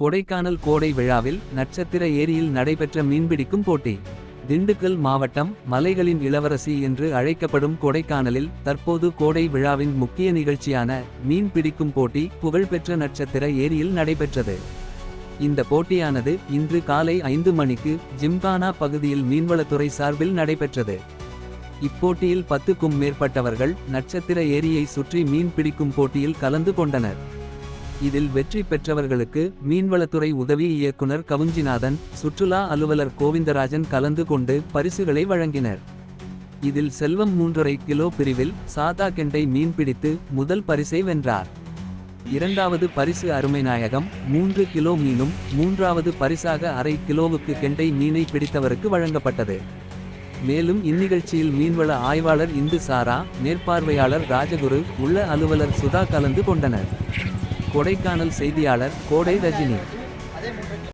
கொடைக்கானல் கோடை விழாவில் நட்சத்திர ஏரியில் நடைபெற்ற மீன்பிடிக்கும் போட்டி. திண்டுக்கல் மாவட்டம் மலைகளின் இளவரசி என்று அழைக்கப்படும் கொடைக்கானலில் தற்போது கோடை விழாவின் முக்கிய நிகழ்ச்சியான மீன் பிடிக்கும் போட்டி புகழ்பெற்ற நட்சத்திர ஏரியில் நடைபெற்றது. இந்த போட்டியானது இன்று காலை ஐந்து மணிக்கு ஜிம்கானா பகுதியில் மீன்வளத்துறை சார்பில் நடைபெற்றது. இப்போட்டியில் பத்துக்கும் மேற்பட்டவர்கள் நட்சத்திர ஏரியை சுற்றி மீன் பிடிக்கும் போட்டியில் கலந்து கொண்டனர். இதில் வெற்றி பெற்றவர்களுக்கு மீன்வளத்துறை உதவி இயக்குனர் கவுஞ்சிநாதன் சுற்றுலா அலுவலர் கோவிந்தராஜன் கலந்து கொண்டு பரிசுகளை வழங்கினர். இதில் செல்வம் மூன்றரை கிலோ பிரிவில் சாதா கெண்டை மீன் பிடித்து முதல் பரிசை வென்றார். இரண்டாவது பரிசு அருமைநாயகம் மூன்று கிலோ மீனும் மூன்றாவது பரிசாக அரை கிலோவுக்கு கெண்டை மீனை பிடித்தவருக்கு வழங்கப்பட்டது. மேலும் இந்நிகழ்ச்சியில் மீன்வள ஆய்வாளர் இந்து சாரா மேற்பார்வையாளர் ராஜகுரு உள்ள அலுவலர் சுதா கலந்து கொண்டனர். கொடைக்கானல் செய்தியாளர் கோடை ரஜினி.